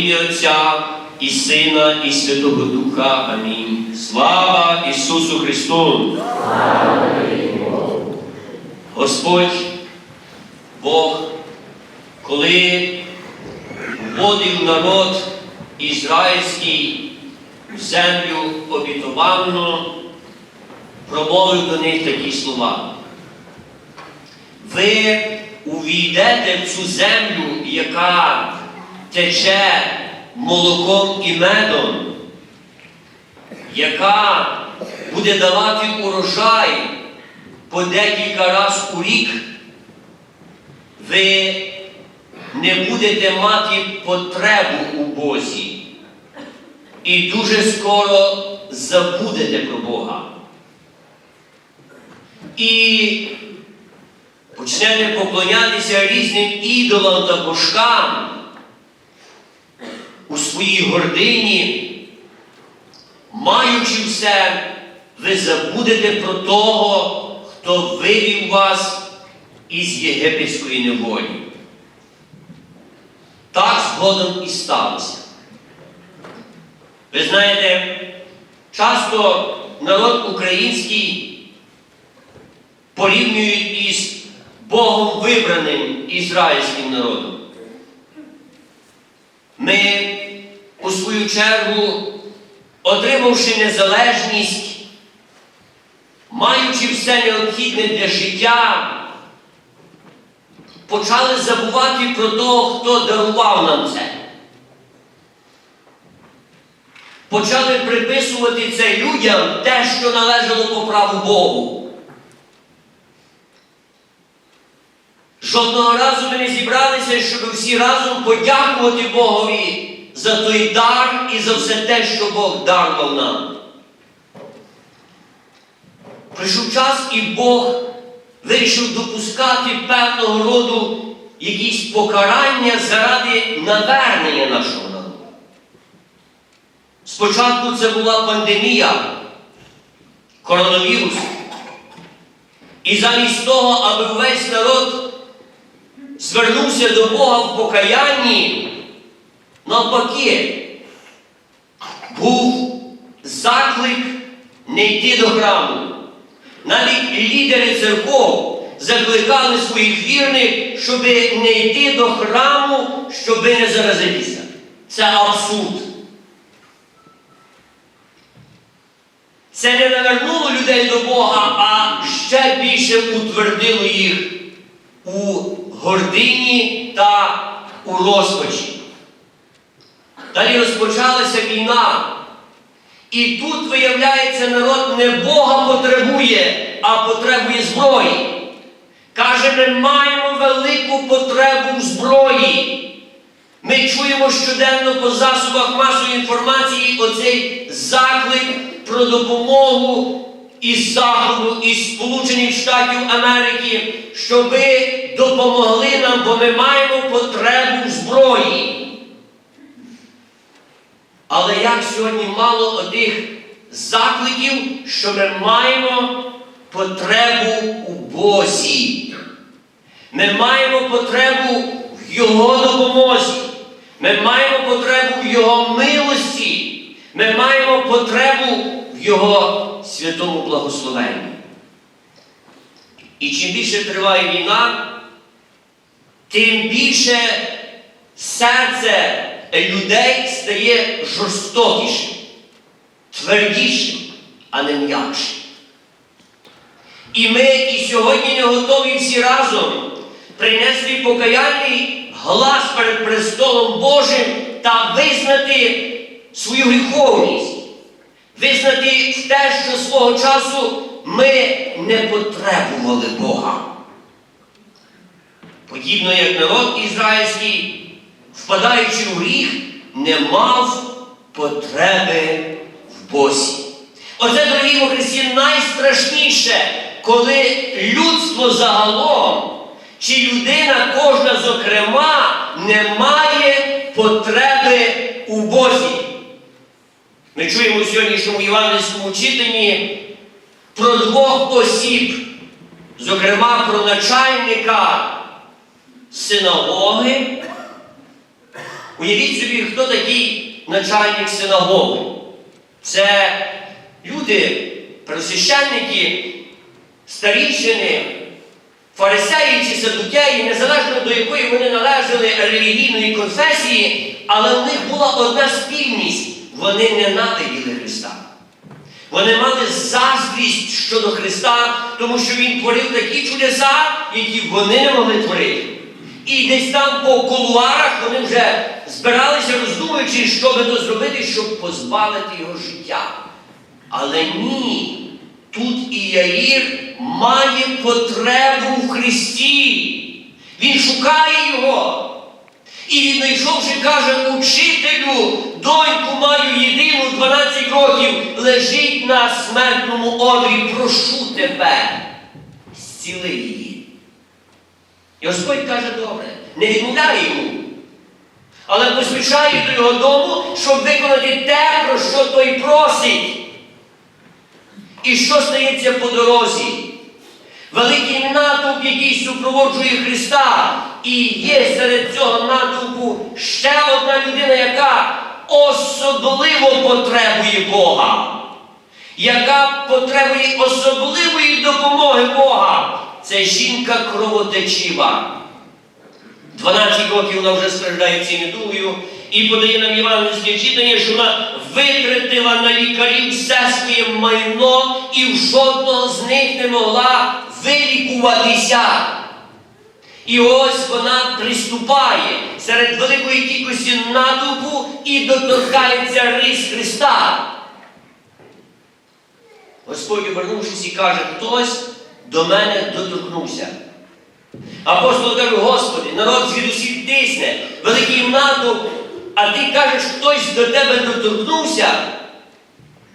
ім'я Отця і Сина, і Святого Духа. Амінь. Слава Ісусу Христу! Господь, Бог, коли вводив народ ізраїльський в землю обітовану, промовив до них такі слова. Ви увійдете в цю землю, яка тече молоком і медом, яка буде давати урожай по декілька разів у рік, ви не будете мати потребу у Бозі і дуже скоро забудете про Бога. І почнете поклонятися різним ідолам та божкам у своїй гордині, маючи все, ви забудете про того, хто вивів вас із єгипетської неволі. Так згодом і сталося. Ви знаєте, часто народ український порівнюють із Богом вибраним ізраїльським народом. Ми, у свою чергу, отримавши незалежність, маючи все необхідне для життя, почали забувати про того, хто дарував нам це. Почали приписувати це людям те, що належало по праву Богу. Жодного разу ми не зібралися, щоб всі разом подякувати Богові за той дар і за все те, що Бог дарував нам. Прийшов час, і Бог вирішив допускати певного роду якісь покарання заради навернення нашого народу. Спочатку це була пандемія, коронавірус. І замість того, аби весь народ звернувся до Бога в покаянні, навпаки, був заклик не йти до храму. Навіть лідери церков закликали своїх вірних, щоб не йти до храму, щоб не заразитися. Це абсурд. Це не навернуло людей до Бога, а ще більше утвердило їх у гордині та у розпачі. Далі розпочалася війна. І тут, виявляється, народ не Бога потребує, а потребує зброї. Каже, ми маємо велику потребу в зброї. Ми чуємо щоденно по засобах масової інформації оцей заклик про допомогу із Заходу, із Сполучених Штатів Америки, щоби допомогли нам, бо ми маємо потребу в зброї. Але як сьогодні мало отих закликів, що ми маємо потребу у Бозі. Ми маємо потребу в Його допомозі. Ми маємо потребу в Його милості. Ми маємо потребу в Його святому благословенні. І чим більше триває війна, тим більше серце людей стає жорстокішим, твердішим, а не м'якшим. І ми і сьогодні не готові всі разом принести покаянний глас перед престолом Божим та визнати свою гріховність, визнати те, що свого часу ми не потребували Бога. Подібно як народ ізраїльський, впадаючи в гріх, не мав потреби в Бозі. Оце, дорогі у Христі, найстрашніше, коли людство загалом, чи людина кожна зокрема, не має потреби у Бозі. Ми чуємо у сьогоднішньому євангельському читанні про двох осіб, зокрема про начальника синагоги Уявіть собі, хто такий начальник синагоги. Це люди, просвященники, старішини, фарисеї чи садукеї, незалежно до якої вони належали релігійної конфесії, але в них була одна спільність. Вони ненавиділи Христа. Вони мали заздрість щодо Христа, тому що Він творив такі чудеса, які вони не могли творити. І десь там по кулуарах вони вже збиралися, роздумуючи, що би то зробити, щоб позбавити його життя. Але ні, тут і Яїр має потребу в Христі. Він шукає його. І віднайшовши, каже, учителю, доньку маю єдину 12 років, лежить на смертному одрі, прошу тебе, зціли її. І Господь каже, добре, не відмовляє йому, але поспішає до його дому, щоб виконати те, про що той просить. І що стається по дорозі? Великий натовп, який супроводжує Христа, і є серед цього натовпу ще одна людина, яка особливо потребує Бога, яка потребує особливої допомоги Бога. Це жінка кровотечива. 12 років вона вже страждає цією недугою і подає нам Євангельське читання, що вона витратила на лікарів все своє майно і в жодного з них не могла вилікуватися. І ось вона приступає серед великої кількості натовпу і доторкається рис Христа. Господь, обернувшись і каже, хтось до мене доторкнувся. Апостол каже, Господи, народ звідусіль тисне, великий натовп, а ти кажеш, хтось до тебе доторкнувся.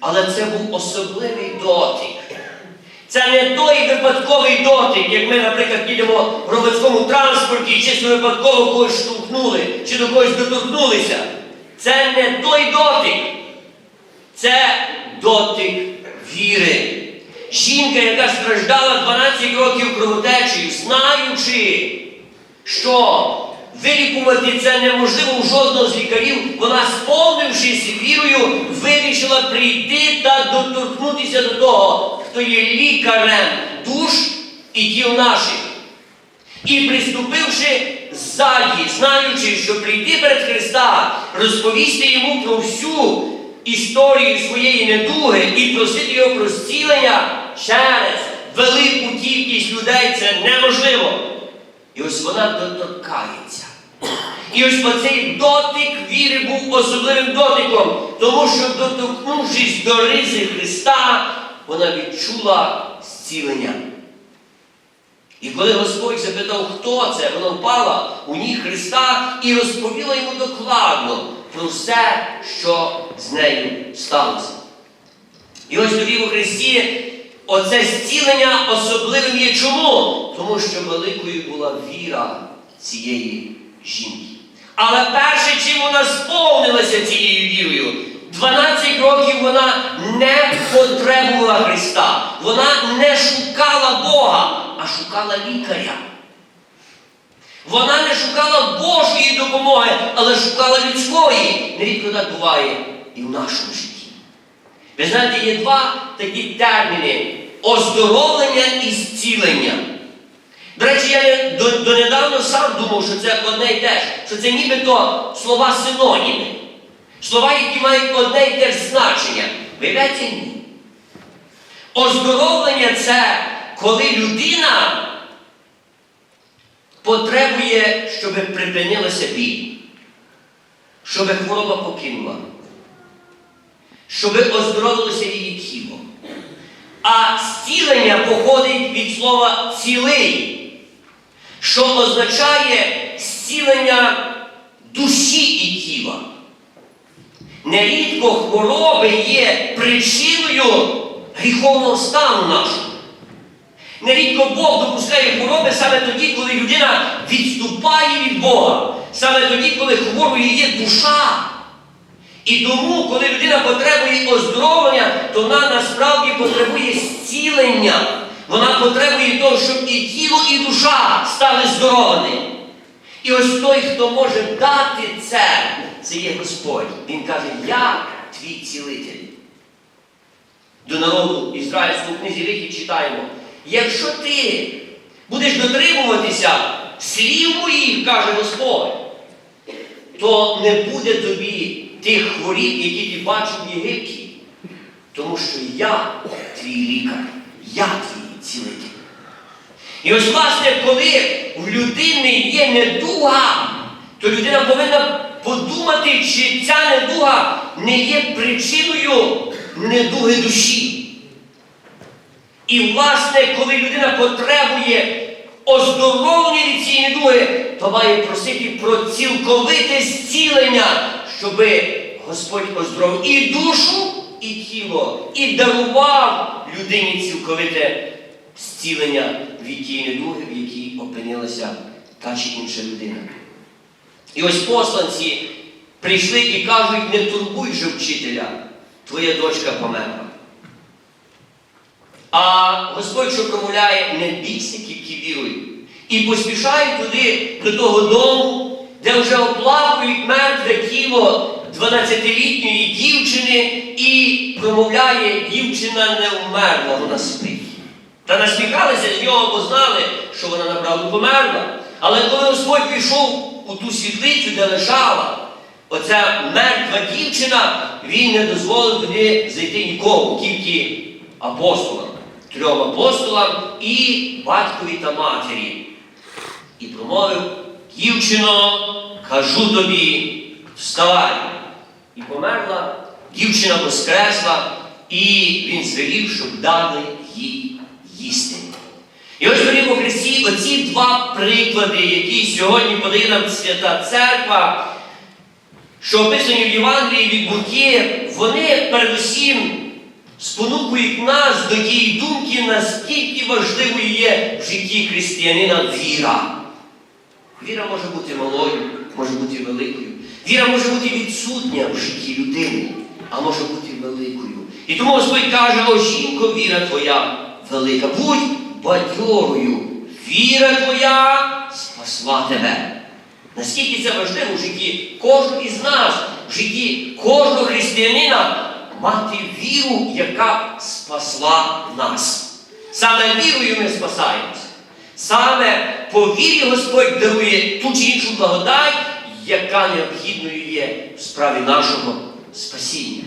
Але це був особливий дотик. Це не той випадковий дотик, як ми, наприклад, їдемо в громадському транспорті і чисто випадково когось штовхнули чи до когось доторкнулися. Це не той дотик. Це дотик віри. Жінка, яка страждала 12 років кровотечею, знаючи, що вилікувати це неможливо у жодного з лікарів, вона, сповнившись вірою, вирішила прийти та доторкнутися до того, хто є лікарем душ і тіл наших. І приступивши ззаді, знаючи, що прийти перед Христа, розповісти йому про всю історію своєї недуги і просити його про зцілення через велику кількість людей це неможливо. І ось вона доторкається. І ось оцей дотик віри був особливим дотиком, тому що, доторкнувшись до ризи Христа, вона відчула зцілення. І коли Господь запитав, хто це, вона впала у ніг Христа і розповіла йому докладно про все, що з нею сталося. І ось тоді у Христі оце зцілення особливим є чому? Тому що великою була віра цієї жінки. Але перше, чим вона сповнилася цією вірою, 12 років вона не потребувала Христа. Вона не шукала Бога, а шукала лікаря. Вона не шукала Божої допомоги, але шукала людської. Нерідко так буває і в нашому житті. Ви знаєте, є два такі терміни оздоровлення і зцілення. До речі, я до, донедавна сам думав, що це одне й те ж, що це нібито слова синоніми. Слова, які мають одне й те ж значення. Виявляється, ні. Оздоровлення це коли людина потребує, щоб припинилася біль, щоб хвороба покинула, щоб оздоровилося її тіло. А зцілення походить від слова цілий, що означає зцілення душі і тіла. Нерідко хвороби є причиною гріховного стану нашого. Нерідко Бог допускає хвороби саме тоді, коли людина відступає від Бога, саме тоді, коли хворою є душа. І тому, коли людина потребує оздоровлення, то вона насправді потребує зцілення. Вона потребує того, щоб і тіло, і душа стали здоровими. І ось той, хто може дати це, це є Господь. Він каже, я твій цілитель. До народу ізраїльського книзі Вихід читаємо. Якщо ти будеш дотримуватися слів моїх, каже Господь, то не буде тобі тих хворіб, які ти бачив в Єгипті. Тому що я твій лікар, я твій цілитель. І ось, власне, коли в людини є недуга, то людина повинна подумати, чи ця недуга не є причиною недуги душі. І, власне, коли людина потребує оздоровлення від цієї недуги, то має просити про цілковите зцілення, щоб Господь оздоровив і душу, і тіло, і дарував людині цілковите зцілення від тієї недуги, в якій опинилася та чи інша людина. І ось посланці прийшли і кажуть, не турбуй же вчителя, твоя дочка померла. А Господь, що промовляє, не бійся, тільки віруй. І поспішають туди, до того дому, де вже оплакують мертве тіло 12-літньої дівчини і промовляє, дівчина не вмерла, вона спить. Та насміхалися з нього, бо знали, що вона направду померла. Але коли Господь пішов у ту світлицю, де лежала оця мертва дівчина, він не дозволив туди зайти нікому, тільки апостолам, трьом апостолам і батькові та матері. І промовив, дівчино, кажу тобі, вставай. І померла, дівчина воскресла, і він звелів, щоб дали їй їсти. І ось по Христі, оці два приклади, які сьогодні подає нам Свята Церква, що описані в Євангелії від Луки, вони передусім спонукують нас до тієї думки, наскільки важливою є в житті християнина віра. Віра може бути малою, може бути великою. Віра може бути відсутня в житті людини, а може бути великою. І тому Господь каже, о жінко, віра твоя велика. Будь бадьорою. Віра твоя спасла тебе. Наскільки це важливо в житті кожного із нас, в житті кожного християнина мати віру, яка спасла нас. Саме вірою ми спасаємося. Саме по вірі Господь дарує ту чи іншу благодать, яка необхідною є в справі нашого спасіння.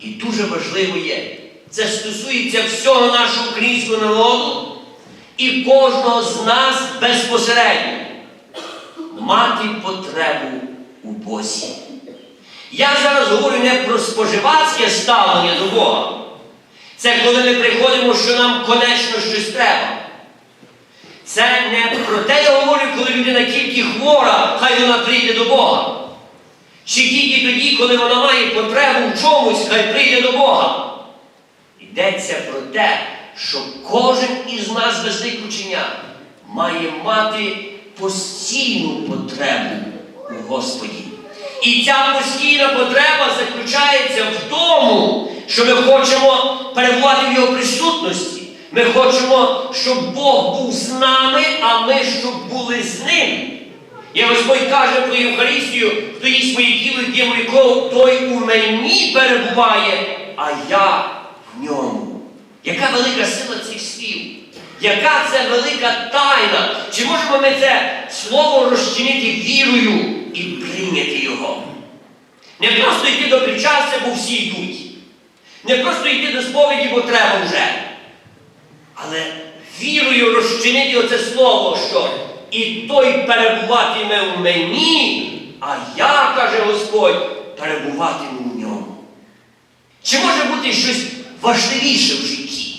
І дуже важливо є, це стосується всього нашого українського народу і кожного з нас безпосередньо мати потребу у Бозі. Я зараз говорю не про споживацьке ставлення до Бога. Це коли ми приходимо, що нам конечно щось треба. Це не про те я говорю, коли людина тільки хвора, хай вона прийде до Бога. Чи тільки тоді, коли вона має потребу в чомусь, хай прийде до Бога. Йдеться про те, що кожен із нас без виключення має мати постійну потребу у Господі. І ця постійна потреба заключається в тому, що ми хочемо перебувати в Його присутності. Ми хочемо, щоб Бог був з нами, а ми щоб були з ним. І Господь каже про Євхаристію, хто їсть моє тіло і п'є моє кров, той у мені перебуває, а я ньому. Яка велика сила цих слів? Яка це велика тайна? Чи можемо ми це слово розчинити вірою і прийняти його? Не просто йти до причастя, бо всі йдуть. Не просто йти до сповіді, бо треба вже. Але вірою розчинити оце слово, що і той перебуватиме в мені, а я, каже Господь, перебуватиму в ньому. Чи може бути щось важливіше в житті?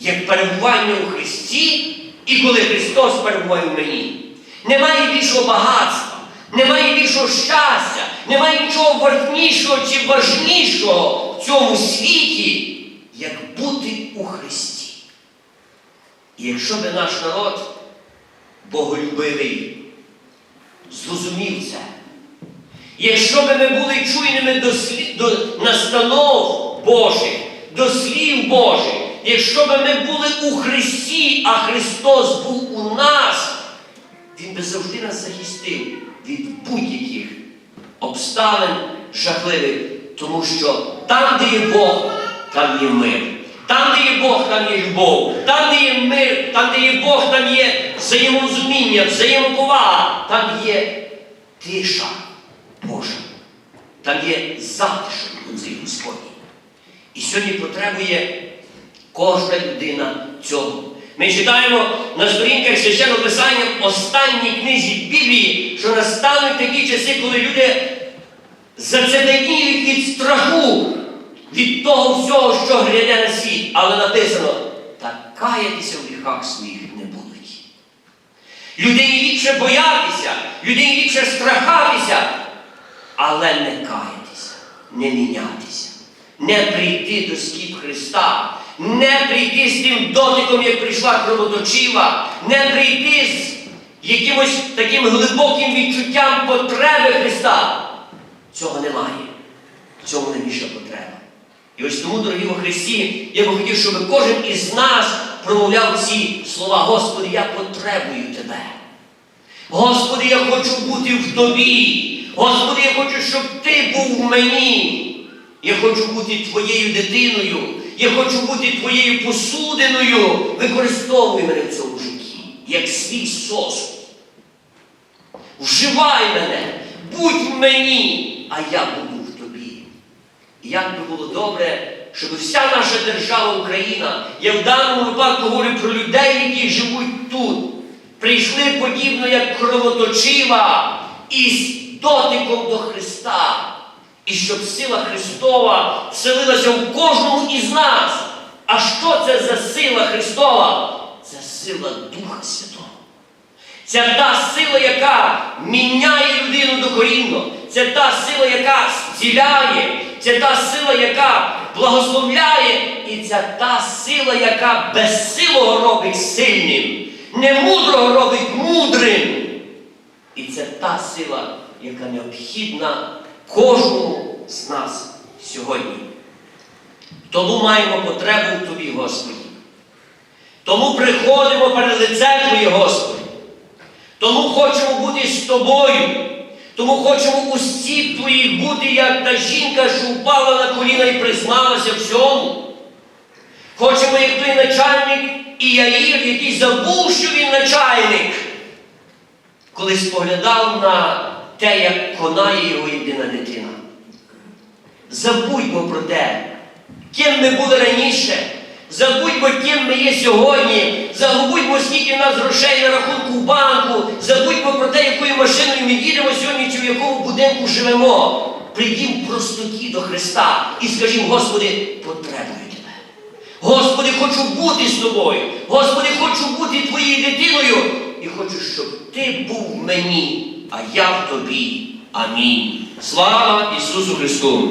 Як перебування у Христі, і коли Христос перебуває в мені? Немає більшого багатства, немає більшого щастя, немає нічого вартнішого чи важнішого в цьому світі, як бути у Христі. І якщо би наш народ боголюбивий зрозумів це, якщо би ми були чуйними до, настанов Божих, до слів Божих, якщо би ми були у Христі, а Христос був у нас, Він би завжди нас захистив від будь-яких обставин жахливих, тому що там, де є Бог, там є мир. Там, де є Бог, там є любов. Там, де є мир, там, де є Бог, там є взаєморозуміння, взаємоповага, там є тиша Божа. Там є затишок у цій Господній. І сьогодні потребує кожна людина цього. Ми читаємо на сторінках священного писання в останній книзі Біблії, що настануть такі часи, коли люди зацепеніють від страху, від того всього, що гляде на світ. Але написано, та каятися в гріхах своїх не будуть. Людині ліпше боятися, людині ліпше страхатися, але не каятися, не мінятися, не прийти до скіп Христа, не прийти з тим дотиком, як прийшла кровоточива, не прийти з якимось таким глибоким відчуттям потреби Христа. Цього немає. В цьому найбільша потреба. І ось тому, дорогі во Христі, я би хотів, щоб кожен із нас промовляв ці слова. Господи, я потребую Тебе. Господи, я хочу бути в Тобі. Господи, я хочу, щоб Ти був в мені. Я хочу бути Твоєю дитиною. Я хочу бути Твоєю посудиною. Використовуй мене в цьому житті, як свій сосуд. Вживай мене, будь в мені, а я буду в тобі. І як би було добре, щоб вся наша держава Україна, я в даному випадку говорю про людей, які живуть тут, прийшли подібно як кровоточива із дотиком до Христа. І щоб сила Христова вселилася в кожному із нас. А що це за сила Христова? Це сила Духа Святого. Це та сила, яка міняє людину докорінно. Це та сила, яка зціляє. Це та сила, яка благословляє. І це та сила, яка безсилого робить сильним, немудрого робить мудрим. І це та сила, яка необхідна кожному з нас сьогодні. Тому маємо потребу в Тобі, Господи. Тому приходимо перед лице Твоє, Господи. Тому хочемо бути з тобою. Тому хочемо у стіп твоїх бути, як та жінка, що впала на коліна і призналася всьому. Хочемо, як той начальник і Яїр, який забув, що він начальник, коли споглядав на те, як конає його єдина дитина. Забудьмо про те, ким ми були раніше. Забудьмо, ким ми є сьогодні. Забудьмо, скільки в нас грошей на рахунку в банку. Забудьмо про те, якою машиною ми їдемо сьогодні, чи в якому будинку живемо. Прийдім простоті до Христа і скажімо, Господи, потребую Тебе. Господи, хочу бути з тобою. Господи, хочу бути твоєю дитиною. І хочу, щоб Ти був в мені, а я в тобі. Амінь. Слава Ісусу Христу!